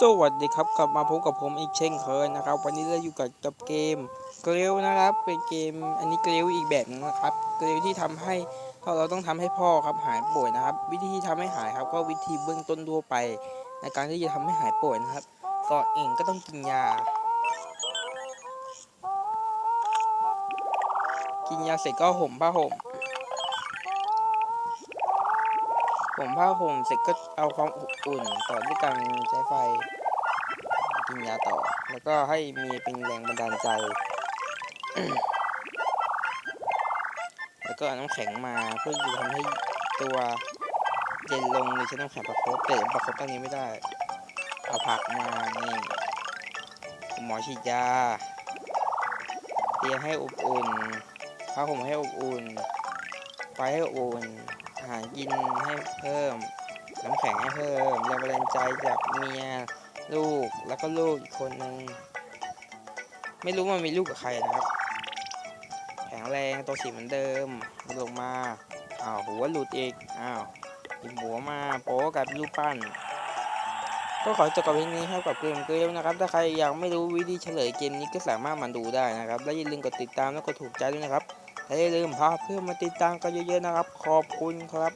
สวัสดีครับกลับมาพบกับผมอีกเช่นเคยนะครับ วันนี้เราอยู่กับกับเกมเกลียวนะครับ เป็นเกมอันนี้เกลียวอีกแบบนึงนะครับเกลียวที่ทำให้เราต้องทำให้พ่อครับหายป่วยนะครับ วิธีที่ทำให้หายครับ ก็วิธีเบื้องต้นทั่วไป ในการที่จะทำให้หายป่วยนะครับก่อนอื่นก็ต้องกินยา กินยาเสร็จก็ห่มผ้าห่ม ห่มผ้าห่มเสร็จก็เอาความอบอุ่นต่อด้วยการใช้ไฟกินยาต่อ แล้วก็ให้มีเป็นแรงบันดาลใจ แล้วก็น้ำแข็งมาเพื่อจะทำให้ตัวเย็นลงโดยใช้น้ำแข็งประคบแต่ประคบตอนนี้ไม่ได้ เอาผักมานี่หมอฉีดยาเตียงให้อบอุ่นผ้าห่มให้อบอุ่นไฟให้อบอุ่น หารกินให้เพิ่ม น้ำแข็งให้เพิ่มแรงบันดาลใจจากเมียลูกแล้วก็ลูกอีกคนนึงไม่รู้ว่ามีลูกกับใครนะครับ แข็งแรงตัวสีเหมือนเดิมลงมาอ้าวหัวหลุดอีกอ้าวอีกหัวมาโป๊กลายเป็นรูปปั้นก็ขอจบกับเพลงนี้ครับกับเกมเกมนะครับ ถ้าใครยากไม่รู้วิธีเฉลยเกมนี้ก็สามารถมาดูได้นะครับ และอย่าลืมกดติดตามและกดถูกใจด้วยนะครับ อย่าลืมพาเพื่อนมาติดตามกันเยอะๆนะครับ ขอบคุณครับ